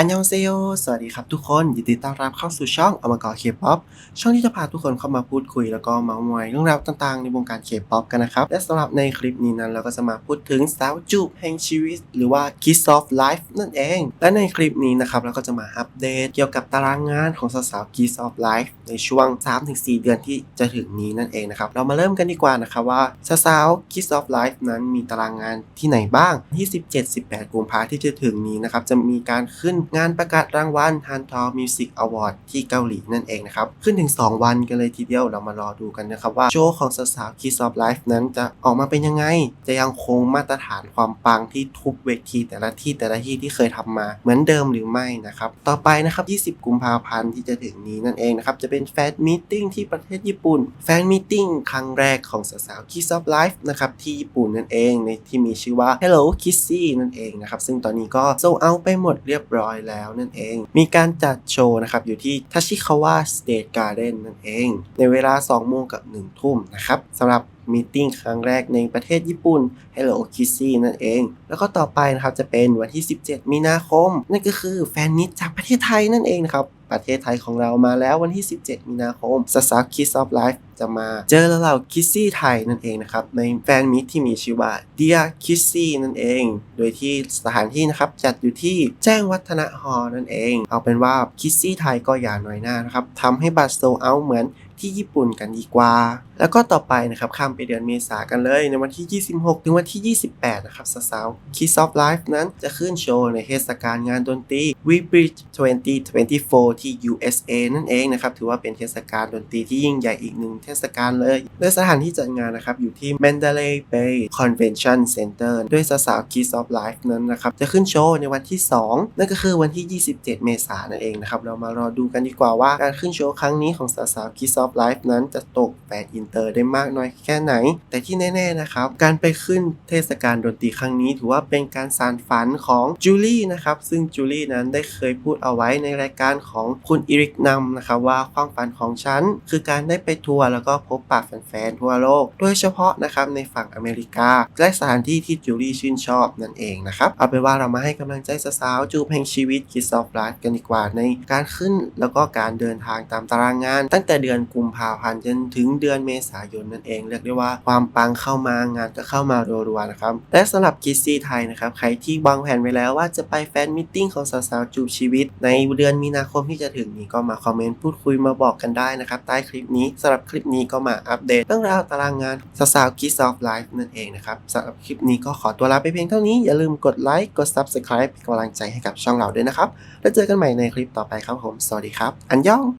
อันยองเซโยสวัสดีครับทุกคน ยินดีต้อนรับเข้าสู่ช่องอมกรเคป๊อปช่องที่จะพาทุกคนเข้ามาพูดคุย แล้วก็มาส์มอยเรื่องราวต่างๆ ในวงการเคป๊อปกันนะครับ และสำหรับในคลิปนี้นั้น เราก็จะมาพูดถึงสาวจูบแห่งชีวิต หรือว่า Kiss of Life นั่นเอง และในคลิปนี้นะครับเราก็จะมาอัปเดตเกี่ยวกับตารางงานของสาวๆ Kiss of Life ในช่วง 3-4 เดือนที่จะถึงนี้นั่นเองนะครับเรามาเริ่มกันดีกว่านะครับว่าสาวๆ Kiss of Life นั้นมีตารางงานที่ไหนบ้างที่ 17-18 กุมภาที่จะถึงนี้นะครับจะมีการขึ้นงานประกาศรางวัล Han t o Music Award ที่เกาหลีนั่นเองนะครับ ขึ้นถึง 2 วันกันเลยทีเดียวเรามารอดูกันนะครับว่า โชว์ของสาวๆ Kiss of Life นั้นจะออกมาเป็นยังไง จะยังคงมาตรฐานความปังที่ทุกเวทีแต่ละที่แต่ละที่ที่เคยทำมาเหมือนเดิมหรือไม่นะครับ ต่อไปนะครับ 20 กุมภาพันธ์ที่จะถึงนี้นั่นเองนะครับ จะเป็นแฟนมีตติ้งที่ประเทศญี่ปุ่น แฟนมีตติ้งครั้งแรกของสาวๆ Kiss of Life นะครับที่ญี่ปุ่นนั่นเองในที่มีชื่อว่า Hello Kissy นั่นเองนะครับซึ่งตอนนี้ก็โซเอาไปหมดเรียบร้อยแล้วนั่นเอง มีการจัดโชว์นะครับ อยู่ที่ทัชิคาวะสเต e การ์เดนนั่นเอง ในเวลา 2 โมงกับ 1 ทุ่มนะครับสำหรับมีติ้งครั้งแรกในประเทศญี่ปุ่น Hello Kissy นั่นเอง แล้วก็ต่อไปนะครับจะเป็นวันที่ 17 มีนาคม นั่นก็คือแฟนมิตจากประเทศไทยนั่นเองนะครับ ประเทศไทยของเรามาแล้ววันที่ 17 มีนาคมสซา Kiss of Life จะมาเจอแล้วเราคิสซี่ไทยนั่นเองนะครับ ในแฟนมิตที่มีชื่อว่าเดียคิสซี่นั่นเอง โดยที่สถานที่นะครับจัดอยู่ที่แจ้งวัฒนะฮอนั่นเอง เอาเป็นว่าคิสซี่ไทยก็อย่าน้อยหน้านะครับทำให้บัตรโซเอาเหมือน ที่ญี่ปุ่นกันดีกว่า แล้วก็ต่อไปนะครับข้ามไปเดือนเมษากันเลยในวันที่ 26 ถึงวันที่ 28 นะครับสาวๆ Kiss of Life นั้นจะขึ้นโชว์ในเทศกาลงานดนตรี We Bridge 2024 ที่ USA นั่นเองนะครับถือว่าเป็นเทศกาลดนตรีที่ยิ่งใหญ่อีกหนึ่งเทศกาลเลยโดยสถานที่จัดงานนะครับอยู่ที่ Mandalay Bay Convention Center ด้วยสาวๆ Kiss of Life นั้นนะครับจะขึ้นโชว์ในวันที่ 2 นั่นก็คือวันที่ 27 เมษายนนั่นเองนะครับเรามารอดูกันดีกว่าว่าการขึ้นโชว์ครั้งนี้ของสาวๆ Kiss of Life นั้นจะตกแฟนอินเตอร์ได้มากน้อยแค่ไหน แต่ที่แน่ ๆ นะครับ การไปขึ้นเทศกาลดนตรีครั้งนี้ ถือว่าเป็นการสานฝันของจูลี่นะครับ ซึ่งจูลี่นั้นได้เคยพูดเอาไว้ในรายการของคุณอิริกนัมนะครับว่าความฝันของฉัน คือการได้ไปทัวร์แล้วก็พบปะแฟนๆทั่วโลก โดยเฉพาะนะครับในฝั่งอเมริกา และสถานที่ที่จูลี่ชื่นชอบนั่นเองนะครับเอาเป็นว่าเรามาให้กำลังใจสาวๆจูบแห่งชีวิตคิสอฟรัสกันดีกว่าในการขึ้นแล้วก็การเดินทางตามตารางงาน ตั้งแต่เดือนกุมภาพันธ์จนถึงเดือนเมษายนนั่นเอง เรียกได้ว่าความปังเข้ามางานก็เข้ามารัวๆนะครับและสำหรับกิซซี่ไทยนะครับใครที่วางแผนไว้แล้วว่าจะไปแฟนมิทติ้งของสาวๆจูบชีวิต ในเดือนมีนาคมที่จะถึงนี้ก็มาคอมเมนต์พูดคุยมาบอกกันได้นะครับใต้คลิปนี้สำหรับคลิปนี้ก็มาอัปเดตเรื่องราวตารางงานสาวๆกิซอฟไลฟ์นั่นเองนะครับสำหรับคลิปนี้ก็ขอตัวลาไปเพียงเท่านี้อย่าลืมกดไลค์กด Subscribe เป็นกำลังใจให้กับช่องเราด้วยนะครับแล้วเจอกันใหม่ในคลิปต่อไปครับผมสวัสดีครับ อันยอง